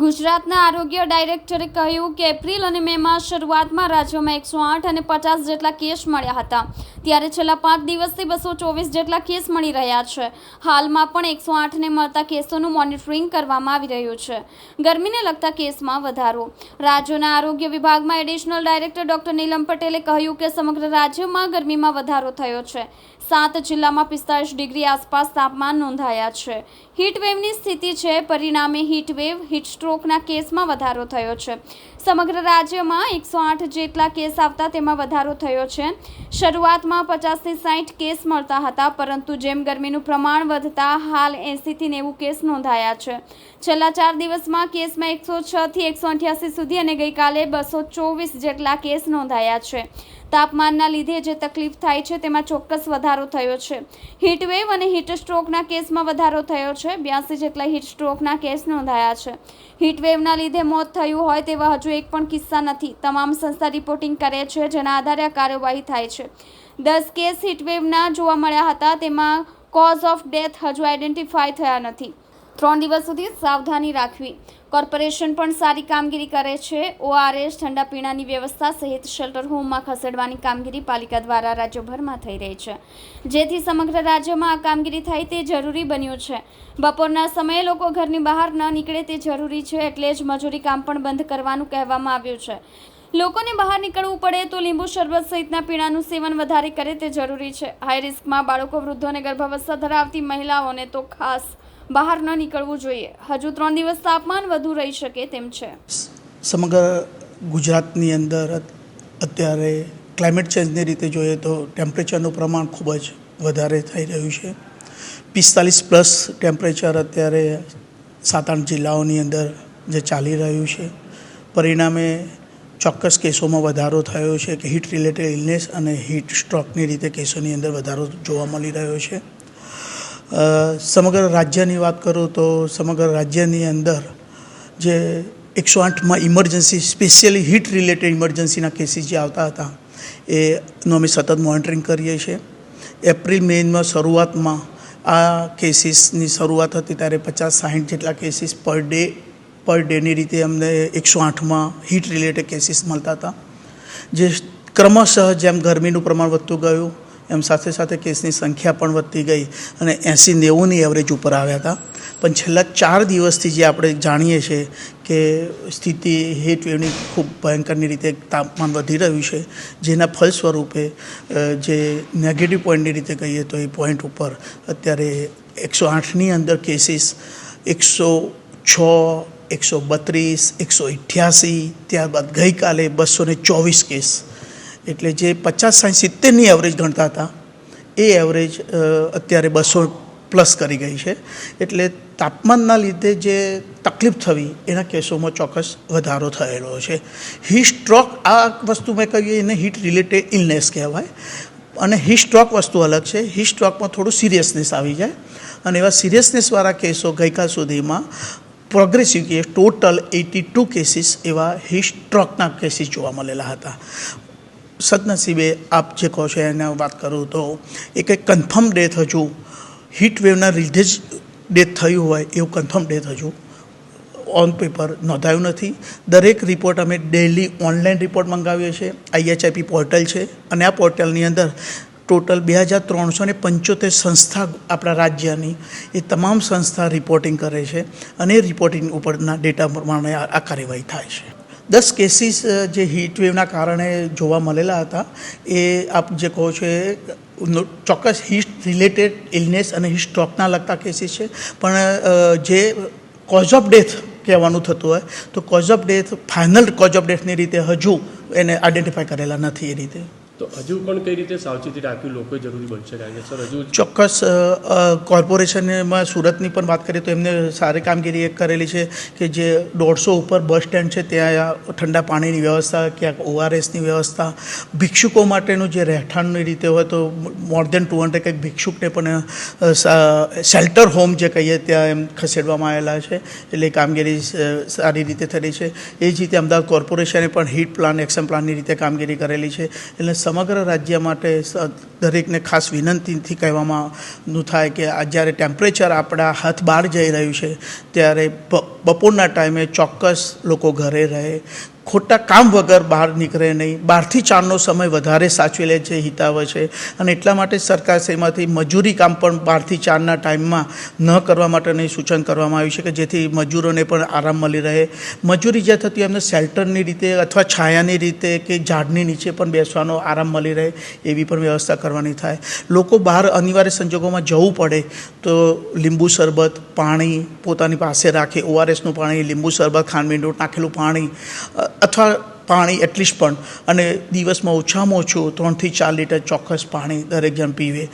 ગુજરાતના આરોગ્ય ડાયરેક્ટરે કહ્યું કે એપ્રિલ અને મેમાં શરૂઆતમાં રાજ્યમાં એકસો આઠ અને પચાસ જેટલા કેસ મળ્યા હતા. ત્યારે છેલ્લા પાંચ દિવસથી બસો ચોવીસ જેટલા કેસ મળી રહ્યા છે. હાલમાં પણ એકસો આઠને મળતા કેસોનું મોનિટરિંગ કરવામાં આવી રહ્યું છે. ગરમીને લગતા કેસમાં વધારો. રાજ્યના આરોગ્ય વિભાગમાં એડિશનલ ડાયરેક્ટર ડોક્ટર નીલમ પટેલે કહ્યું કે સમગ્ર રાજ્યમાં ગરમીમાં વધારો થયો છે. સાત જિલ્લામાં પિસ્તાળીસ ડિગ્રી આસપાસ તાપમાન નોંધાયા છે. હીટવેવની સ્થિતિ છે. પરિણામે હીટવેવ હીટસ્ટ્રોકના કેસમાં વધારો થયો છે. સમગ્ર રાજ્યમાં એકસો આઠ જેટલા કેસ આવતા તેમાં વધારો થયો છે. શરૂઆતમાં પચાસથી સાઠ કેસ મળતા હતા, પરંતુ જેમ ગરમીનું પ્રમાણ વધતા હાલ એંસીથી નેવું કેસ નોંધાયા છે. છેલ્લા ચાર દિવસમાં કેસમાં એકસો છથી એકસો અઠ્યાસી સુધી અને ગઈકાલે બસો ચોવીસ જેટલા કેસ નોંધાયા છે. તાપમાનના લીધે જે તકલીફ થાય છે, તેમાં ચોક્કસ વધારો થયો છે. હીટવેવ અને હીટ સ્ટ્રોકના કેસમાં વધારો થયો છે. બ્યાસી જેટલા હીટ સ્ટ્રોકના કેસ નોંધાયા છે. હીટવેવના લીધે મોત થયું હોય તેવા હજુ એક પણ કિસ્સા નથી. તમામ સંસ્થા રિપોર્ટિંગ કરે છે, જેના આધારે આ કાર્યવાહી થાય છે. દસ કેસ હીટવેવના જોવા મળ્યા હતા. તેમાં કોઝ ઓફ ડેથ હજુ આઈડેન્ટિફાય થયા નથી. ત્રણ દિવસ સુધી સાવધાની રાખવી. કોર્પોરેશન પણ સારી કામગીરી કરે છે. ઓઆરએસ ઠંડા પીણાની વ્યવસ્થા સહિત શેલ્ટર હોમમાં ખસેડવાની કામગીરી પાલિકા દ્વારા રાજ્યભરમાં થઈ રહી છે. જેથી સમગ્ર રાજ્યમાં આ કામગીરી થાય તે જરૂરી બન્યું છે. બપોરના સમયે લોકો ઘરની બહાર ન નીકળે તે જરૂરી છે એટલે જ મજૂરી કામ પણ બંધ કરવાનું કહેવામાં આવ્યું છે. લોકોને બહાર નીકળવું પડે તો લીંબુ શરબત સહિતના પીણાનું સેવન વધારે કરે તે જરૂરી છે. હાઈ રિસ્કમાં બાળકો, વૃદ્ધો અને ગર્ભાવસ્થા ધરાવતી મહિલાઓને તો ખાસ બહાર ન નીકળવું જોઈએ. હજુ ત્રણ દિવસ તાપમાન વધુ રહી શકે તેમ છે. સમગ્ર ગુજરાતની અંદર અત્યારે ક્લાઇમેટ ચેન્જની રીતે જોઈએ તો ટેમ્પરેચરનું પ્રમાણ ખૂબ જ વધારે થઈ રહ્યું છે. પિસ્તાલીસ પ્લસ ટેમ્પરેચર અત્યારે સાત આઠ જિલ્લાઓની અંદર જે ચાલી રહ્યું છે. પરિણામે ચોક્કસ કેસોમાં વધારો થયો છે કે હીટ રિલેટેડ ઇલનેસ અને હીટ સ્ટ્રોકની રીતે કેસોની અંદર વધારો જોવા મળી રહ્યો છે. સમગ્ર રાજ્યની વાત કરું તો સમગ્ર રાજ્યની અંદર જે એકસો આઠમાં ઇમરજન્સી, સ્પેશિયલી હીટ રિલેટેડ ઇમરજન્સીના કેસીસ જે આવતા હતા એનું અમે સતત મોનિટરિંગ કરીએ છીએ. એપ્રિલ મેમાં શરૂઆતમાં આ કેસીસની શરૂઆત હતી ત્યારે પચાસ સાહીઠ જેટલા કેસીસ પર ડે, પર ડેની રીતે અમને એકસો આઠમાં હીટ રિલેટેડ કેસીસ મળતા હતા. જે ક્રમશઃ જેમ ગરમીનું પ્રમાણ વધતું ગયું એમ સાથે સાથે કેસની સંખ્યા પણ વધતી ગઈ અને એંસી નેવુંની એવરેજ ઉપર આવ્યા હતા. પણ છેલ્લા ચાર દિવસથી જે આપણે જાણીએ છીએ કે સ્થિતિ હીટ વેવની ખૂબ ભયંકરની રીતે તાપમાન વધી રહ્યું છે, જેના ફલ સ્વરૂપે જે નેગેટિવ પોઈન્ટની રીતે કહીએ તો એ પોઈન્ટ ઉપર અત્યારે એકસો આઠની અંદર કેસીસ એકસો છ, એકસો બત્રીસ, એકસો અઠ્યાસી, ત્યારબાદ ગઈકાલે બસો ને ચોવીસ કેસ એટલે જે પચાસ સાઠ સિત્તેરની એવરેજ ગણતા હતા, એ એવરેજ અત્યારે બસો પ્લસ કરી ગઈ છે. એટલે તાપમાનના લીધે જે તકલીફ થવી, એના કેસોમાં ચોક્કસ વધારો થયેલો છે. હીટ સ્ટ્રોક આ વસ્તુ મેં કહ્યું, એને હીટ રિલેટેડ ઇલનેસ કહેવાય. અને હીટ સ્ટ્રોક વસ્તુ અલગ છે. હીટ સ્ટ્રોકમાં થોડું સિરિયસનેસ આવી જાય. અને એવા સિરિયસનેસવાળા કેસો ગઈકાલ સુધીમાં progressive case total eighty two cases એવા હીટ સ્ટ્રોકના કેસીસ જોવા મળેલા હતા. સદનસીબે આપ જે કહો છો એને વાત કરું તો એ કંઈક કન્ફર્મ ડેથ હજુ હીટ વેવના લીધે જ ડેથ થયું હોય એવું કન્ફર્મ ડેથ હજુ ઓન પેપર નોંધાયું નથી. દરેક રિપોર્ટ અમે ડેલી ઓનલાઈન રિપોર્ટ મંગાવીએ છીએ. આઈએચઆઈપી પોર્ટલ છે અને આ પોર્ટલની અંદર ટોટલ બે હજાર ત્રણસો ને પંચોતેર સંસ્થા આપણા રાજ્યની એ તમામ સંસ્થા રિપોર્ટિંગ કરે છે અને રિપોર્ટિંગ ઉપરના ડેટા પ્રમાણે આ કાર્યવાહી થાય છે. દસ કેસીસ જે હીટ વેવના કારણે જોવા મળેલા હતા, એ આપ જે કહો છો એ ચોક્કસ હીટ રિલેટેડ ઇલનેસ અને હીટ સ્ટ્રોકના લગતા કેસીસ છે. પણ જે કોઝ ઓફ ડેથ કહેવાનું થતું હોય, તો cause of death final cause of ડેથની રીતે હજુ એને આઈડેન્ટિફાય કરેલા નથી એ રીતે. તો હજુ પણ કઈ રીતે સાવચેતી રાખવી લોકોએ જરૂરી બનશે કારણ કે સર, હજુ ચોક્કસ કોર્પોરેશનમાં સુરતની પણ વાત કરીએ તો એમને સારી કામગીરી એક કરેલી છે કે જે દોઢસો ઉપર બસ સ્ટેન્ડ છે, ત્યાં ઠંડા પાણીની વ્યવસ્થા, ક્યાંક ઓઆરએસની વ્યવસ્થા, ભિક્ષુકો માટેનું જે રહેઠાણની રીતે હોય તો મોર દેન ટુ હંડ્રેડ કંઈક ભિક્ષુકને પણ શેલ્ટર હોમ જે કહીએ ત્યાં એમ ખસેડવામાં આવેલા છે. એટલે કામગીરી સારી રીતે થયેલી છે. એ જ રીતે અમદાવાદ કોર્પોરેશને પણ હીટ પ્લાન, એક્શન પ્લાનની રીતે કામગીરી કરેલી છે. એટલે સમગ્ર રાજ્ય માટે દરેકને ખાસ વિનંતીથી કહેવામાં નું થાય કે આ જ્યારે ટેમ્પરેચર આપણા હાથ બહાર જઈ રહ્યું છે, ત્યારે બપોરના ટાઈમે ચોક્કસ લોકો ઘરે રહે. ખોટા કામ વગર બહાર નીકળે નહીં. બહારથી ચારનો સમય વધારે સાચવી લે છે હિતાવે છે. અને એટલા માટે સરકાર શેમાંથી મજૂરી કામ પણ બહારથી ચારના ટાઈમમાં ન કરવા માટેની સૂચન કરવામાં આવ્યું છે કે જેથી મજૂરોને પણ આરામ મળી રહે. મજૂરી જે થતી એમને શેલ્ટરની રીતે અથવા છાયાની રીતે કે ઝાડની નીચે પણ બેસવાનો આરામ મળી રહે એવી પણ વ્યવસ્થા કરવાની થાય. લોકો બહાર અનિવાર્ય સંજોગોમાં જવું પડે તો લીંબુ શરબત, પાણી પોતાની પાસે રાખે. ઓઆરએસનું પાણી, લીંબુ શરબત ખાંડમીંડું નાખેલું પાણી અથવા પાણી એટલીસ્ટ પણ. અને દિવસમાં ઓછામાં ઓછું ત્રણથી ચાર લીટર ચોક્કસ પાણી દરેક જણ પીવે.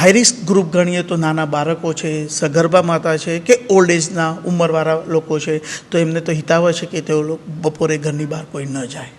હાઈ રિસ્ક ગ્રુપ ગણીએ તો નાના બાળકો છે, સગર્ભા માતા છે કે ઓલ્ડ એજના ઉંમરવાળા લોકો છે, તો એમને તો હિતાવ છે કે તેઓ બપોરે ઘરની બહાર કોઈ ન જાય.